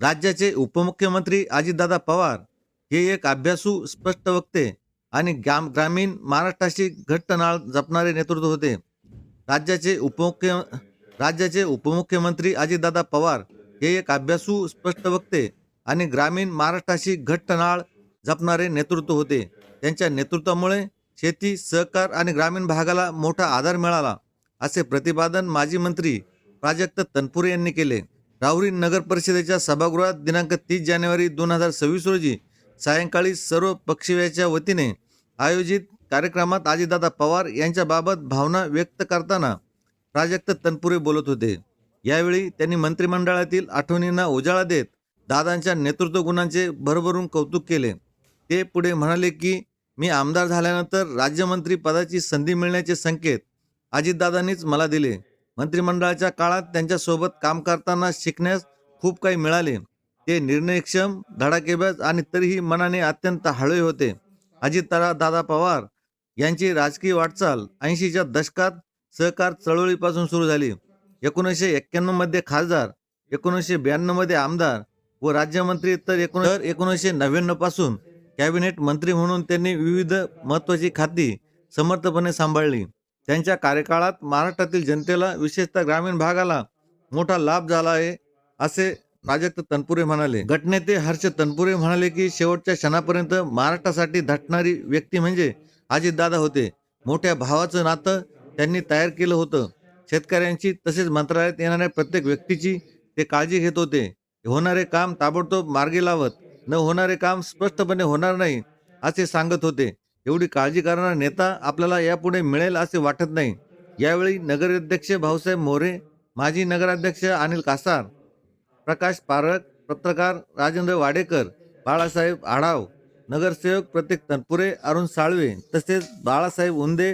राज्याचे उपमुख्यमंत्री अजितदादा पवार हे एक अभ्यासू स्पष्ट वक्ते आणि ग्राम ग्रामीण महाराष्ट्राशी घट्ट नाळ जपणारे नेतृत्व होते. राज्याचे उपमुख्य राज्याचे उपमुख्यमंत्री अजितदादा पवार हे एक अभ्यासू स्पष्ट वक्ते आणि ग्रामीण महाराष्ट्राशी घट्ट नाळ जपणारे नेतृत्व होते. त्यांच्या नेतृत्वामुळे शेती सहकार आणि ग्रामीण भागाला मोठा आधार मिळाला असे प्रतिपादन माजी मंत्री प्राजक्त तनपुरे यांनी केले. राहुरी नगर परिषदेच्या सभागृहात दिनांक तीस जानेवारी दोन हजार सव्वीस रोजी सायंकाळी सर्व पक्षीयाच्या वतीने आयोजित कार्यक्रमात आजीदादा पवार यांच्याबाबत भावना व्यक्त करताना प्राजक्त तनपुरे बोलत होते. यावेळी त्यांनी मंत्रिमंडळातील आठवणींना उजाळा देत दादांच्या नेतृत्व गुणांचे भरभरून कौतुक केले. ते पुढे म्हणाले की मी आमदार झाल्यानंतर राज्यमंत्री पदाची संधी मिळण्याचे संकेत अजितदादांनीच मला दिले. मंत्रिमंडळाच्या काळात त्यांच्यासोबत काम करताना शिकण्यास खूप काही मिळाले. ते निर्णयक्षम धडाकेबाज आणि तरीही मनाने अत्यंत हळवे होते. अजितदादा दादा पवार यांची राजकीय वाटचाल ऐंशीच्या दशकात सहकार चळवळीपासून सुरू झाली. एकोणीसशे एक्क्याण्णवमध्ये खासदार एकोणीसशे ब्याण्णवमध्ये आमदार व राज्यमंत्री तर एकोण तर एकोणीसशे नव्याण्णवपासून कॅबिनेट मंत्री म्हणून त्यांनी विविध महत्वाची खाती समर्थपणे सांभाळली. त्यांच्या कार्यकाळात महाराष्ट्रातील जनतेला विशेषतः ग्रामीण भागाला मोठा लाभ झाला आहे असे प्राजक्त तनपुरे म्हणाले. गटनेते हर्ष तनपुरे म्हणाले की शेवटच्या क्षणापर्यंत महाराष्ट्रासाठी धटणारी व्यक्ती म्हणजे अजितदादा होते. मोठ्या भावाचं नातं त्यांनी तयार केलं होतं. शेतकऱ्यांची तसेच मंत्रालयात येणाऱ्या प्रत्येक व्यक्तीची ते काळजी घेत होते. होणारे काम ताबडतोब मार्गी लावत न होणारे काम स्पष्टपणे होणार नाही असे सांगत होते. एवढी काळजी करणारा नेता आपल्याला यापुढे मिळेल असे वाटत नाही. यावेळी नगराध्यक्ष भाऊसाहेब मोरे माजी नगराध्यक्ष अनिल कासार प्रकाश पारक पत्रकार राजेंद्र वाडेकर बाळासाहेब आढाव नगरसेवक प्रत्येक तनपुरे अरुण साळवे तसेच बाळासाहेब उंदे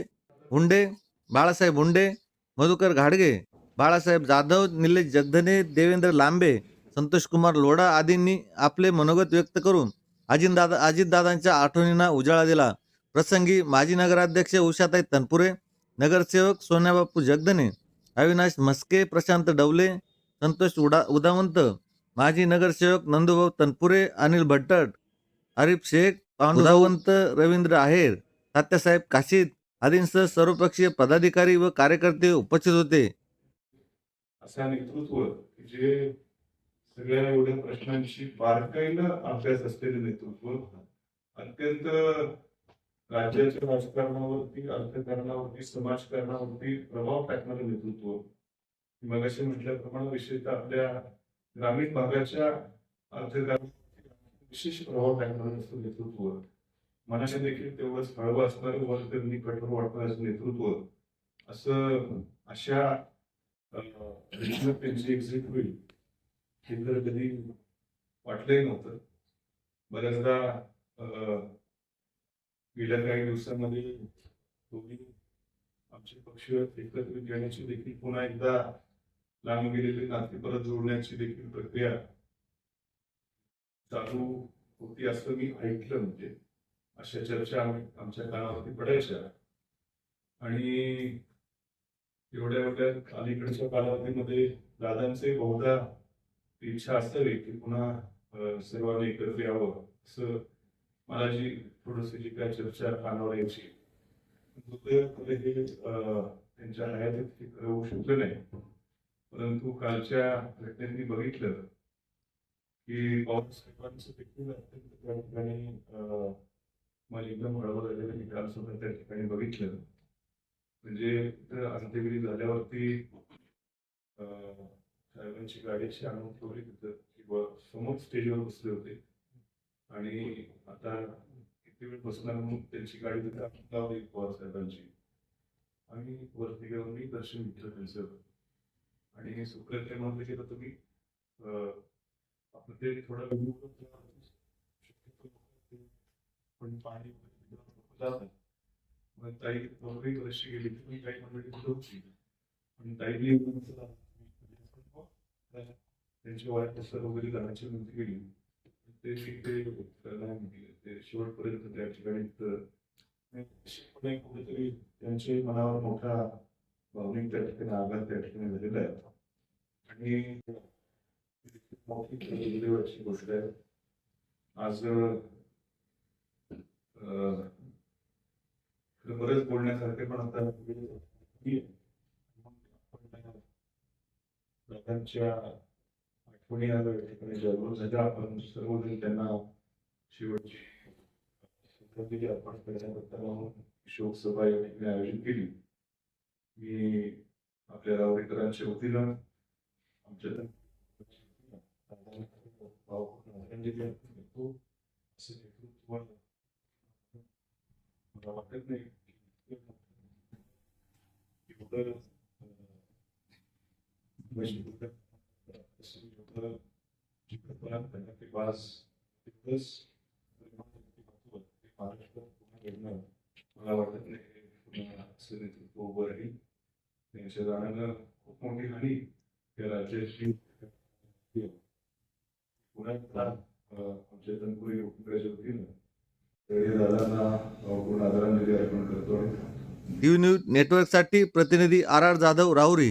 हुंडे बाळासाहेब हुंडे मधुकर घाडगे बाळासाहेब जाधव निलेश जगधने देवेंद्र लांबे संतोष कुमार लोढा आदींनी आपले मनोगत व्यक्त करून अजितदादा अजितदादांच्या आठवणींना उजाळा दिला. प्रसंगी माजी नगराध्यक्ष उषाताई तनपुरे नगरसेवक सोन्याबापू जगधने अविनाश मस्के प्रशांत डवले संतोष उडा उदावंत माजी नगरसेवक नंदुभाऊ तनपुरे अनिल भट्टट आरिफ शेख उदावंत रवींद्र आहेर तात्यासाहेब काशीद आदींसह सर्वपक्षीय पदाधिकारी व कार्यकर्ते उपस्थित होते. असा नेतृत्व जे सगळ्या एवढ्या प्रश्नांशी बारकाईनं अभ्यास असलेले नेतृत्व अत्यंत राज्याच्या राजकारणावरती अर्थकारणावरती समाजकारणावरती प्रभाव टाकणारं नेतृत्व. मग असे म्हटल्याप्रमाणे विशेषतः आपल्या ग्रामीण भागाच्या अर्थकारणावरती विशेष प्रभाव टाकणारं असं नेतृत्व. मनाच्या देखील तेवढंच हळवं असणारं वर त्यांनी कठोर वाटणारं नेतृत्व. असं अशा त्यांची एक्झिट होईल हे तर कधी वाटलंही नव्हतं. बऱ्याचदा गेल्या काही दिवसांमध्ये दोन्ही आमचे पक्ष एकत्रित घेण्याची देखील पुन्हा एकदा लांब गेलेले नाते परत जोडण्याची देखील प्रक्रिया चालू होती असं मी ऐकलं म्हणजे. अशा चर्चा आम्ही आमच्या कानावरती पडायच्या. आणि एवढ्या एवढ्या अलीकडच्या कालावधीमध्ये दादांचे बहुधा इच्छा असावी की पुन्हा सर्वांनी एकत्र यावं असं मला जी थोडस जी काय चर्चा कानावर यायची दुर्दैवाने हे त्यांच्या हयातीत हे खरं होऊ शकलं नाही. परंतु कालच्या घटनेने बघितलं की बाबासाहेबांचं देखील अत्यंत त्या ठिकाणी मला एकदम हळवं झालेलं मी काल सुद्धा त्या ठिकाणी बघितलं. म्हणजे तिथं अंत्यविधी झाल्यावरती साहेबांची गाडी आणून ठेवली तिथं किंवा समोर स्टेजवर बसले होते. आणि आता किती वेळ बसणार म्हणून त्यांची गाडी तिथे लावली पवार साहेबांची. आणि वरती गेलो मी दर्शन घेतलं त्यांचं. आणि सुखद म्हणलं गेलं की तुम्ही आपलं ते थोडा वेळ शक्यतो पण पाणी वगैरे मग ताई दोघही वर्षी गेली. पण काही मंडळी होती? पण ताईने त्यांची वाईट सर वगैरे जाण्याची विनंती केली. ते शिकते ते शेवटपर्यंत त्या ठिकाणी तिथं कुठेतरी त्यांच्या मनावर मोठा भावनिक त्या ठिकाणी आघात त्या ठिकाणी झालेला आहे. आणि मोठी दुर्दैवाची गोष्ट आहे आज अं, बरेच बोलण्यासारखे पण आता आपण दादांच्या आठवणी आज ठिकाणी जागृत झाल्या आपण सर्वजण त्यांना शेवटची आपण अर्पण करण्याबद्दल शोक सभा या ठिकाणी आयोजित केली. मी आपल्या रावरीकरांच्या वतीनं आमच्या मला वाटत नाही एवढं अं, म्हणजे एवढं असं एवढं जिकरपणा करण्याचे मला वाटत नाही उभं राहील त्यांच्या खूप मोठी हानी राज्याची आमच्या तनपुरी उपक्रमाच्या वतीनं दादांना आदरांजली अर्पण करतो न्यूज नेटवर्कसाठी प्रतिनिधी आर आर जाधव राहुरी.